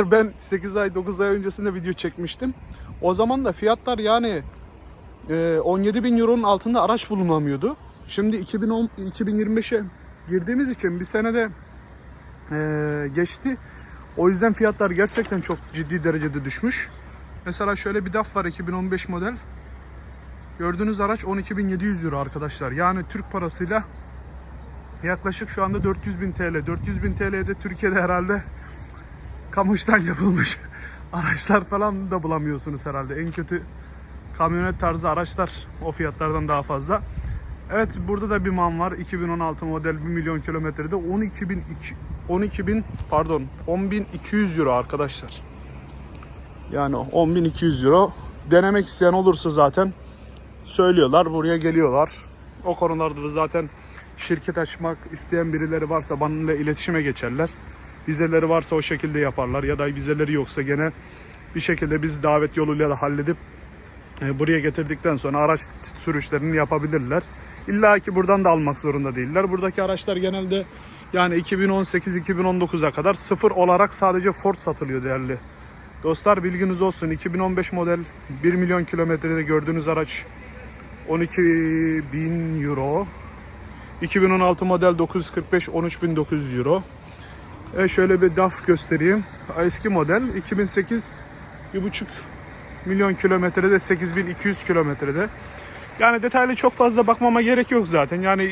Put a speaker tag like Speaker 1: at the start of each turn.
Speaker 1: Ben 8 ay 9 ay öncesinde video çekmiştim. O zaman da fiyatlar yani e, 17 bin euronun altında araç bulunamıyordu. Şimdi 2010 2025'e girdiğimiz için bir senede e, geçti. O yüzden fiyatlar gerçekten çok ciddi derecede düşmüş. Mesela şöyle bir DAF var 2015 model. Gördüğünüz araç 12.700 euro arkadaşlar. Yani Türk parasıyla yaklaşık şu anda 400.000 TL. 400.000 TL'de Türkiye'de herhalde kamıştan yapılmış araçlar falan da bulamıyorsunuz herhalde. En kötü kamyonet tarzı araçlar o fiyatlardan daha fazla. Evet burada da bir man var. 2016 model 1 milyon kilometrede 12.000 12.000 pardon 10.200 euro arkadaşlar. Yani 10.200 euro. Denemek isteyen olursa zaten söylüyorlar. Buraya geliyorlar. O konularda da zaten şirket açmak isteyen birileri varsa benimle iletişime geçerler. Vizeleri varsa o şekilde yaparlar ya da vizeleri yoksa gene bir şekilde biz davet yoluyla da halledip e, buraya getirdikten sonra araç sürüşlerini yapabilirler. İlla ki buradan da almak zorunda değiller. Buradaki araçlar genelde yani 2018-2019'a kadar sıfır olarak sadece Ford satılıyor değerli. Dostlar bilginiz olsun 2015 model 1 milyon kilometrede gördüğünüz araç 12 bin euro. 2016 model 945 13.900 euro. E şöyle bir DAF göstereyim. Eski model 2008 1.5 milyon kilometrede 8200 kilometrede. Yani detaylı çok fazla bakmama gerek yok zaten. Yani